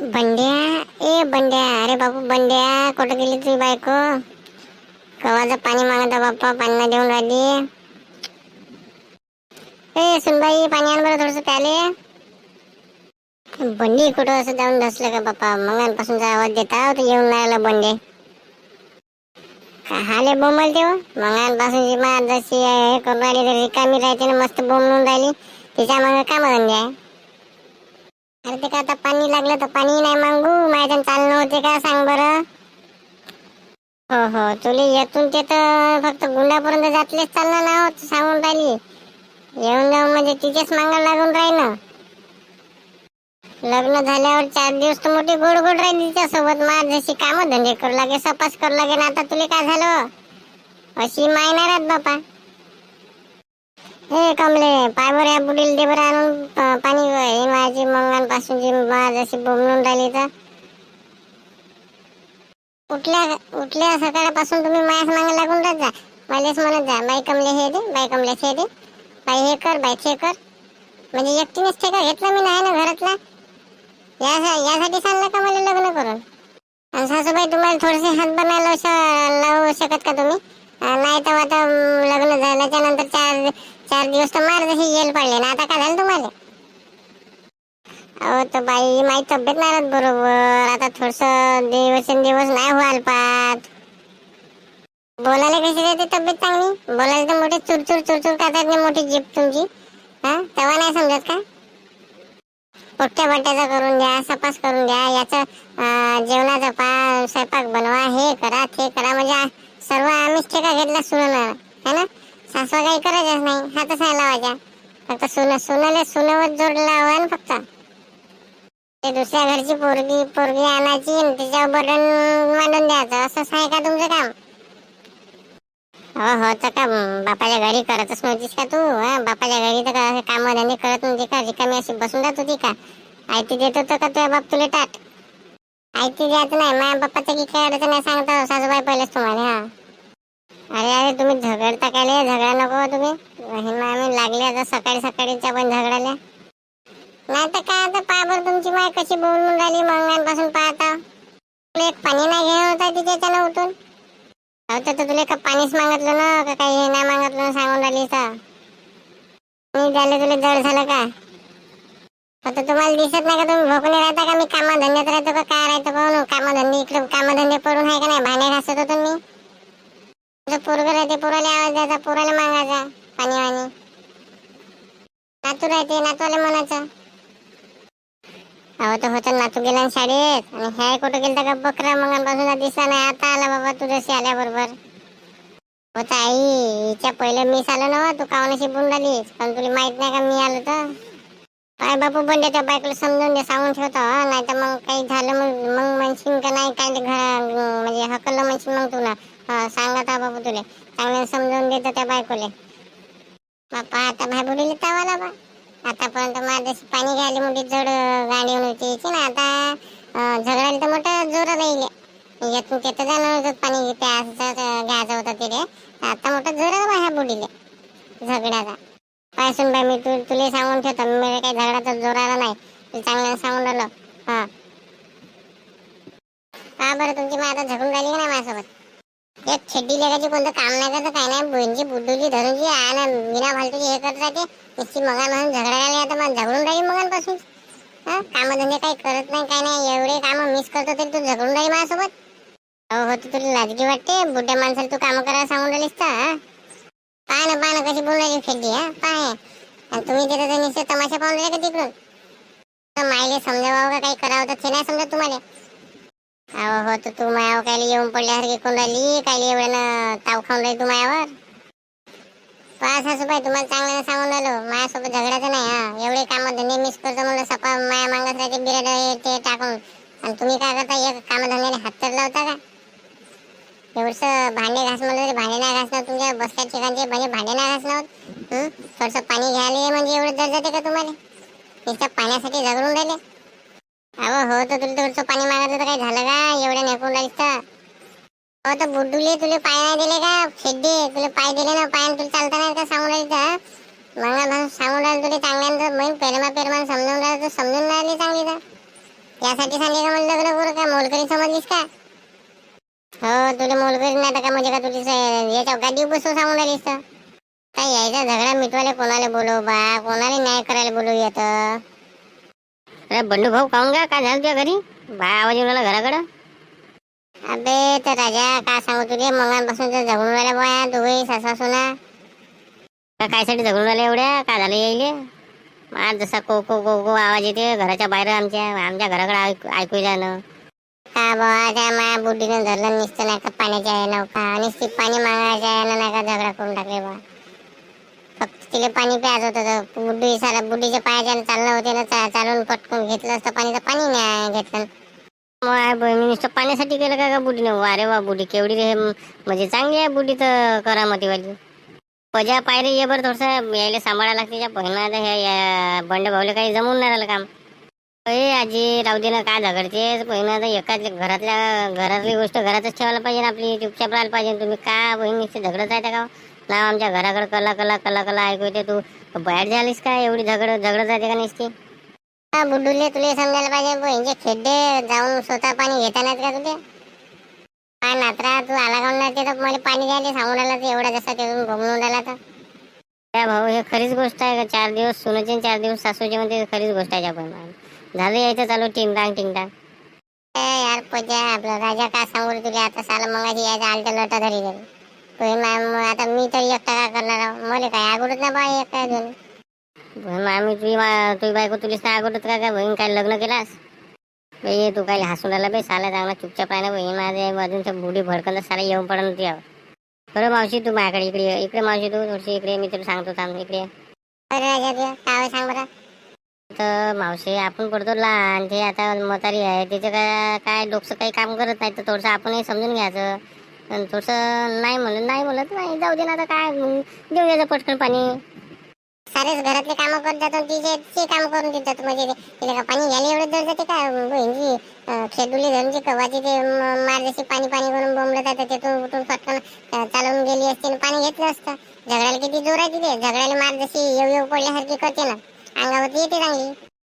बंड्या? ए बंड्या. अरे बापू बंड्या. कुठं गेली तुझी बायको? कवाचं पाणी मागत बाप्पा. पाणी देऊन राहिली. ए सुनबाई पाणी आण बरं थोडस प्याले. बंडी कुठं असं जाऊन धसलं का बाप्पा? मंगांपासूनचा आवाज देता तर येऊन नाही बंडे. हाले बोंबल देव मंगांपासून जी जशी हे करून राहिली तर रिकामी राहते ना मस्त बोंबलून राहिली. तिच्या मग काम धंदे आहे अरे ते का आता पाणी लागलं तर पाणी नाही मागू? माझ्या चालणं होते का? सांग बरं. हो हो. तुला येतून ते तर फक्त गुंडापर्यंत जातलेच चालणार ना होत सांगून राहिली. येऊन जाऊन म्हणजे तिचेच मागायला लागून राहिलं. लग्न झाल्यावर चार दिवस तर मोठी गोड गोड राहिली तिच्यासोबत. मार जशी कामं धंदे करू लागे सपास करू लागे ना आता तुला काय झालं? अशी मायनारात बापा. हे कमले पाय बरं या बुडील दे बरं आणून पाणी हे माझी मंगांपासून जी मार जशी बोंबलून राहिली तर. उठल्या उठल्या सकाळपासून तुम्ही मायास मागे लागून राहत जा. मलाच म्हणत जा बाई कमले हे दे बाई कमले हे दे. बाई हे कर बाई ते कर. म्हणजे एकटीनेच ठेका घेतला मी नाही ना घरातला? या यासाठी सांगला का मला लग्न करून? आणि सासूबाई तुम्हाला थोडेसे हात बनायला लावू शकत का तुम्ही? नाही तर आता लग्न झाल्याच्यानंतर चार चार दिवस तर मार जशी येल पडले ना आता काय झालं तुम्हाला? अहो तर बाई माझी तब्येत नाही बरोबर. आता थोडस दिवस दिवस नाही व्हाल पाहत. बोलायला कशी राहते तब्येत चांगली? बोलायला तर मोठी चुरचूर चुरचूर करतात नाही मोठी जीप तुमची. हा? तेव्हा नाही समजत का? पोट्ट्या बट्ट्याचा करून द्या सपास करून द्या याचं जेवणाचा पा स्वयंपाक बनवा हे करा ते करा. म्हणजे सर्व आम्हीच ठेका घेतला सुरू है ना? सासवा काही करायचंच नाही. हातच नाही लावायचा फक्त सुन सुनाले सुनावर जोड लावा फक्त. ते दुसऱ्या घरची पोरगी पोरगी आणायची आणि तिच्यावर बटन मांडून द्यायचं. असंच आहे का तुमचं काम? हो हो तर का बापाच्या घरी करतच नव्हतीस का तू? हा बापाच्या घरी तर का काम धंदे करत नव्हती का? रिकामी अशी बसून जात होती का? आयती देतो तर का तुझ्या बाप तुला टाट आयती द्यायचं नाही. माझ्या बाप्पाचं की काय अडचण नाही सांगतो. सासूबाई पहिलेच तुम्हाला हा. अरे अरे तुम्ही झगडता काय लय? झगडा नको हो तुम्ही. हे मग आम्ही लागले आता सकाळी सकाळीच्या पण झगडाल्या नाही तर काय आता पायावर तुमची माय कशी बोलून राहिली मंगळ्यांपासून पाहता? तुला एक पाणी नाही घेऊन होता तिच्याच्यानं उठून? अहो तर तर तुला का पाणीच मागितलं ना का काही हे नाही मागितलं ना सांगून राहिली तर? मी द्यायला तुला जड झालं का? आता तुम्हाला दिसत नाही का तुम्ही भोकने राहता का? मी कामाधंद्यात राहतो का? काय राहतो का? कामाधंदे इकडे कामाधंदे पडून आहे का नाही? भांडे घासत होतो मी. जो पोरग राहते पोराला आवाज द्यायचा पोराला मागायचा पाणी वाणी. नातू राहते नातूला म्हणायचं अहो तर होतं नातू गेला शाळेत. आणि ह्या कुठं गेलं का बकरा मगांपासून दिसला नाही. आता आला बाबा तू जशी आल्याबरोबर. होता आई हिच्या पहिलं मीच आलो ना तू कावनाशी बोलून राहिलीस. पण तुला माहीत नाही का मी आलो तर? काय बापू पण त्या बायकोला समजून दे सांगून ठेवतो नाही तर मग काही झालं मग मग म्हणशील का नाही काय ते घर म्हणजे हकललं म्हणशील मग तुला. सांगत बापू तुले. चांगलं समजून देतो त्या बायकोले. बापा आता भाई बुडीले तावाला बा. आतापर्यंत माझ्याशी पाणी घ्यायला मोठी जड गाडी होती. ना आता झगडायला तर मोठं जोर राहिले. यातून तिथं जाणं होतं पाणी प्यायचं घ्यायचं होतं तिथे आता मोठं जोर बा ह्या बुडीले. झगड्याचा. काय सुन बाई मी तू तुला सांगून ठेवतो. मी म्हणजे काही झगडाचा जोर आला नाही. तुला चांगलं सांगून राहिलो. हा. का बरं तुमची माय आता झगडून राहिली का नाही माझ्यासोबत? एक छड्डी लेखाची कोणतं काम नाही करत काय नाही. बहिणची बुड्डूची धरूची आणि बिना फालतूची हे करत राहते. नुसती मगा म्हणून झगडायला आता मला झगडून राहिली मगांपासून. हा कामधंदे काही करत नाही काय नाही. एवढे कामं मिस करतो तरी तू झगडून राहिली माझ्यासोबत? हो हो तर तुला लाजगी वाटते? बुड्ढ्या माणसाला तू कामं करायला सांगून राहिलीस तर हा? ना पाय ना कशी बोलायची खेळली हा पाय आणि तुम्ही तिथं तर नुसते तमाशा पाहून राहिले का तिकडून? तर मायले समजावं का काही करावं तर ते नाही समजत तुम्हाला. अहो हो तर तू मायावर काय येऊन पडल्यासारखी कोण राहिली? काय एवढ्यानं ताव खाऊन राहिली तू मायावर? पाहा सासूबाई तुम्हाला चांगलं सांगून राहिलो. माझ्यासोबत झगडायचं नाही हा. एवढे काम धंदे मिस करतो म्हणलं सपा माया मागत राहते बिराड हे ते टाकून. आणि तुम्ही काय करता एक कामधंद्याने हात तर लावता का? एवढस भांडे घास म्हणलं तरी भांडे नाही घासणार तुमच्या बसल्या ठिकाणचे म्हणजे भांडे नाही घासणार थोडस पाणी घ्यायला म्हणजे एवढं जर जाते का तुम्हाला? नुसत्या पाण्यासाठी झगडून राहिले? अहो हो तर तुला थोडस पाणी मागायचं तर काय झालं का? एवढ्या नेकून राहिलीस तर. हो तर बुडुले तुले पाय नाही दिले का? खेड्डे तुले पाय दिले ना पाय तुला चालता नाही का? सांगून राहिली तर. मग सांगून राहिलं तुला चांगल्यानंतर मग पेरमा पेरमा समजून राहिलं तू समजून राहिली चांगली तर. यासाठी सांगितलं का म्हणलं लग्न करू का मोलकरी समजलीस का? हो तुला मुलगीच नाही तर का म्हणजे का तुझी याच्या गादी बसून सांगून राहिलीस तर यायचा झगडा मिटवायला कोणाला बोलू बा? कोणाला न्याय करायला बोलू येत अरे बंडू भाऊ काहून का काय झालं तुझ्या घरी? बा आवाज येऊन राहिला घराकडं. अबे तर राजा काय सांगू तुझे मंगांपासून तर झगडून राहिल्या बाया दोघे सासा सुना का कायसाठी झगडून राहिले एवढ्या? काय झालं यायले? आज जसा को को को को आवाज येते घराच्या बाहेर आमच्या आमच्या घराकडे ऐकू जाणं बाबा त्या माया बुद्धीनं धरलं निसतं नाही का पाण्याच्या आहे नौका. आणि ती पाणी मागायच्या आहे नाही का झगडा करून टाकले बा. फक्त तिला पाणी प्यायचं होतं तर बुड्डी साला बुड्डीच्या पायाच्या चालणं होते ना चा- चालून पटकन घेतलं असतं पाणी तर पाणी नाही घेतलं. मी बहिणी नुसतं पाण्यासाठी केलं का का बुडीनं? अरे वा बुडी केवढी रे म्हणजे चांगली आहे बुडी तर करामतीवाली. पजा पायरी ये बरं थोडंसं यायला सांभाळायला लागते त्या बहिणा ह्या बंड भावले काही जमून नाही राहिलं काम. अरे आजी राहू दे ना काय झगडते बहिणा आता एकाच घरातल्या घरातली गोष्ट घरातच ठेवायला पाहिजे ना आपली चुपचाप राहायला पाहिजे तुम्ही. का बहिणी झगडत आहे का ना आमच्या घराकडे कला कला कला कला ऐकू येते तू. बाहेर झालीस का? एवढी झगड झगडत राहते का नसती? हा बुडुले तुला समजायला पाहिजे बहिणीचे खेड्डे जाऊन स्वतः पाणी घेता नाहीत का तुझे काय नात्रा तू आला काऊन नाही ते? तर मला पाणी द्यायला सांगून राहिला तर एवढा जसा तिथून घुमून राहिला तर. त्या भाऊ हे खरीच गोष्ट आहे का? चार दिवस सुनाचे चार दिवस सासूचे मध्ये खरीच गोष्ट आहे आपण झालं यायचं चालू टिंग टांग टिंग टांग. ए यार पजा आपला राजा काय सांगू तुला आता साला मगाशी यायचं आलत्या लटा धरी मग आता मी तरी एकटा काय करणार आहो? मला काय अगोदर ना बा एक काय दोन आम्ही तुझी मा- तुझी बायको तुलीच नाही अगोदर का काय बहीण काय लग्न केलास? बाई तू काय हसून राहिला बाई? साला चांगला चुपचाप राहिला बहीण माझ्या बाजूनच्या बुडी भडकन साला येऊन पडन तू यावं बरं मावशी तू माझ्याकडे इकडे. इकडे मावशी तू थोडीशी इकडे. मी तुला सांगतो थांब इकडे राजा काय सांग बरं. तर मावशी आपण पडतो लहान ते आता म्हातारी आहे तिचं काय काय डोकसं काही काम करत नाही तर थोडंसं आपणही समजून घ्यायचं. आणि थोडंसं नाही म्हणलं नाही म्हणत नाही जाऊ दे ना आता काय देऊ द्यायचं पटकन पाणी. सारेच घरातले कामं करून जातो तिचे ते काम करून देतात म्हणजे ते- तिला का पाणी घ्यायला एवढं जर जाते का बहिणची खेडुली धरून कवाची ते म- मारदेशी पाणी पाणी करून बोंबलं जातं तिथून उठून पटकन अं, चालवून गेली असते आणि पाणी घेतलं असतं. झगड्याला किती जोर आहे तिथे झगड्याला मारदेशी येऊ येऊ पडल्यासारखी करते ना. अंगावरती येते चांगली.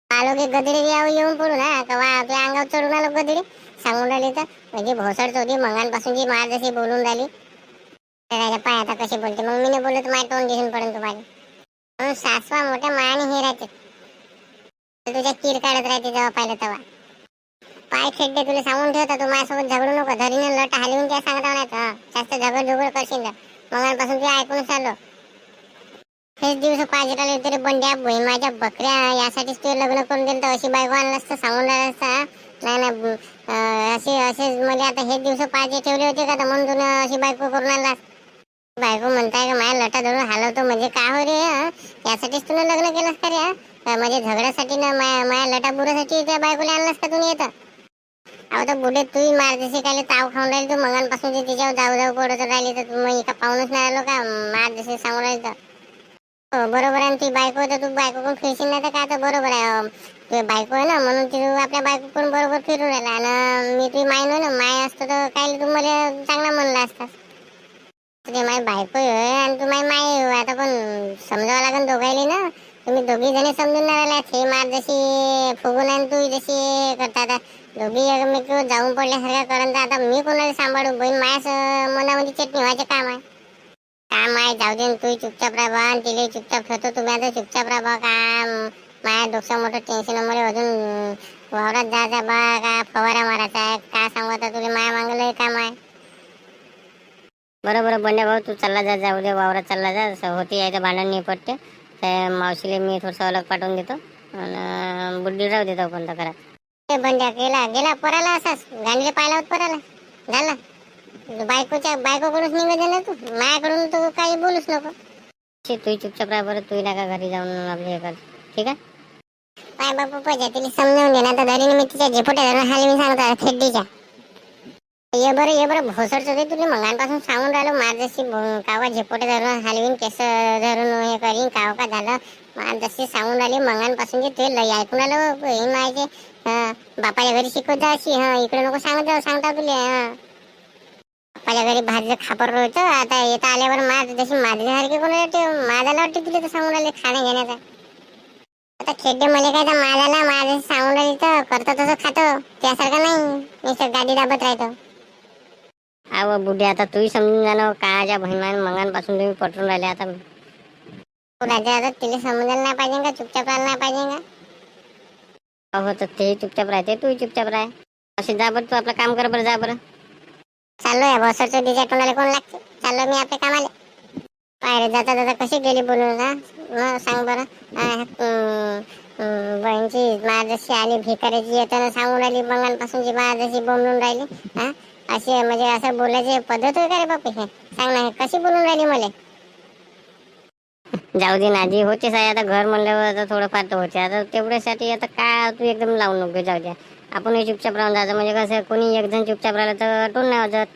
आलो की गदडी यावं येऊन पडू ना. कवा आपल्या अंगावर चढून आलो गदडी सांगून राहिली तर. म्हणजे भोसड चौधी मंगांपासून जी मारदेशी बोलून राहिली. त्याच्या पाय आता कशी बोलते. मग मी नाही बोललो तर माझ्या तोंड दिसून पडेल तुम्हाला. म्हणून सासवा मोठ्या मायाने हे राहते. तुझ्या कीर काढत राहते जेव्हा पाहिलं तेव्हा. पाय खेड्डे तुला सांगून ठेवता. तू माझ्यासोबत झगडू नको. धरीने लट हलवून त्या सांगता नाही जास्त झगड झुगड करशील तर. मगापासून तू ऐकून चाललो हेच दिवस पाहिजे आले तरी बंड्या बहीण माझ्या बकऱ्या यासाठीच तू लग्न करून दिलं तर अशी बायको आणलं असतं सांगून राहिलं असतं नाही नाही असे असे म्हणजे आता हे दिवस पाहिजे ठेवले होते का? तर म्हणून तुला अशी बायको करून आणला बायको म्हणताय का माझ्या लटा धरून हलवतो म्हणजे काय हो रे यासाठीच तुला लग्न केलंस का रे म्हणजे झगड्यासाठी ना माया माया लटा बुरासाठी त्या बायकोला आणलास का तुम्ही येतं अहो तर बुढे तूही मारदशी काय ताव खाऊन राहिली तू मगांपासून तिच्यावर जाऊ जाऊ पडत राहिली तर मग एका पाहूनच नाही आलो का? मारदशी सांगून राहिली तर. बरोबर आहे ती बायको तर तू बायको कोण फिरशील नाही तर काय? तर बरोबर आहे तुझी बायको आहे ना म्हणून तू आपल्या बायको कोण बरोबर फिरून राहिला. आणि मी तुझी माय ना माय असतो तर काय तू मला चांगला म्हणला असतास. तुझी माय बायको आहे आणि तू माय माय आता पण समजावं लागेल दोघायले ना. तुम्ही दोघी जणी समजून नाही राहिला हे मार जशी फुगून आणि तू जशी करता आता. दोघी एकमेक जाऊन पडल्यासारखं करून तर आता मी कोणाला सांभाळू? बहीण माझ्या मनामध्ये चटणी व्हायचं काम आहे. काम आहे जाऊ दे तू चुपचाप राहा आणि तिला चुपचाप ठेवतो. तुम्ही आता चुपचाप राहा बा काम माया डोक्या मोठं टेन्शन मला अजून वावरात जायचं बा का फवारा मारायचा आहे काय सांगू आता तुला माया मागलं काम आहे. बरोबर बंड्या भाऊ तू चालला जा जाऊ दे वावरात चालला जा होती यायचं भांडण नाही पडते त्या मावशीला मी थोडंसं अलग पाठवून देतो. आणि बुड्डी राहू देतो कोणता करा बंड्या गेला गेला पराला असाच. गांडीला पाहिला होत पराला. झाला. बायकोच्या बायकोकडूनच निघत ना तू. माझ्याकडून तू काही बोलूच नको. तू चुपचाप राहा बरं. तू नका घरी जाऊन आपलं हे कर. ठीक आहे? काय बापू पाहिजे तिला समजावून दे. ना तर धरीने मी तिच्या झेपोट्या धरून हाली मी सांगतो खेड्डीच्या ये बरं ये बरं. भोसडचं ते तुला. मंगांपासून सांगून राहिलो माझ्याशी कावा झेपोटे धरून हलवीन केस धरून हे करीन काव का झालं. माझ्याशी सांगून राहिले मंगांपासून जे ते लय ऐकून आलं हे माझे बापाच्या घरी शिकवत जा अशी. हा इकडे नको सांगत जाऊ सांगता तुले. हं. बापाच्या घरी भाजीचं खापर होतं. आता येता आल्यावर माझ जशी माझ्यासारखी कोण माझ्याला वाटते तुला तर सांगून राहिले खाण्या घेण्याचा. आता खेड्डे मला काय तर माझ्याला माझं सांगून राहिली तर करतो तसं खातो. त्यासारखं नाही. नुसतं गाडी दाबत राहतो. अहो बुढे आता तूही समजून जा ना काळाच्या बहिमान मंगांपासून तुम्ही पटून राहिले आता. राजा आता तिला समजायला नाही पाहिजे का? चुपचाप राहायला नाही पाहिजे का? अहो तर ते चुपचाप राहते तूही चुपचाप राह. असे जा बरं तू आपलं काम कर बरं जा बरं. चाललो या बसरचं तिच्या तोंडाला कोण लागते? चाललो मी आपल्या कामाला. पायरे जाता जाता कशी गेली बोलून ना हो, सांग बरं. बहिणची हम्म, आली भिकाऱ्याची येताना सांगून राहिली बंगालपासून जी जशी बोलून राहिली हा? अशी म्हणजे असं बोलायची पद्धत होय का रे बापू हे. सांग ना कशी बोलून राहिली मला? जाऊ दे नाजी होतेच आहे आता घर म्हणल्यावर आता थोडंफार तर होते. आता तेवढ्यासाठी आता काय तू एकदम लावून नको जाऊ द्या. आपणही चुपचाप राहून जायचं. म्हणजे कसं कोणी एकजण चुपचाप राहिलं तर टोन नाही वाजत.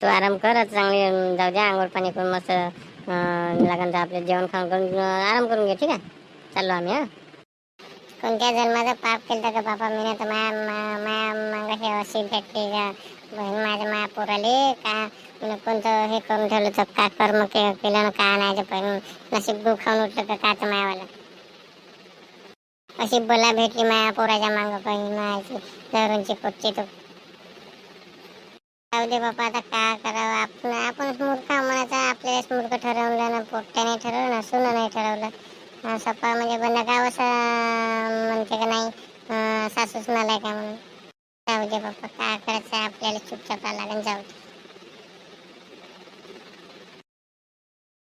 तू आराम कर चांगले जाऊ द्या आंघोळ पाणी करून मस्त अं, लागन तर आपलं जेवण खाऊन करून आराम करून घे ठीक आहे? चाललो आम्ही हा? कोणत्या जन्माचं पाप केलं का बापा मी तर माया मा- माया मागाशी अशी भेटली का? बहीण माझ्या माया पोराले का? मी कोणतं हे करून ठेवलं तर का कर्म केलं ना का नाही? बहीण पण नशीब गु खाऊन उठलं तर काचं मायावाला? अशी बला भेटली माया पोराच्या मागं पण मायाची धरूनची पोटची तो. जाऊ दे बाबा आता काय करावं? आपण आपणच मूर्ख म्हणायचा आपल्याला आपल्यालाच मूर्ख ठरवलं ना पोट्याने ठरवलं ना सुनं नाही ठरवलं. सपा सप्पा म्हणजे बंद गाव असं हो म्हणते का नाही? सासूच नालाय का म्हणून? जाऊ दे बाप्पा काय करायचं आपल्याला चुपचाप लागेल जाऊ दे.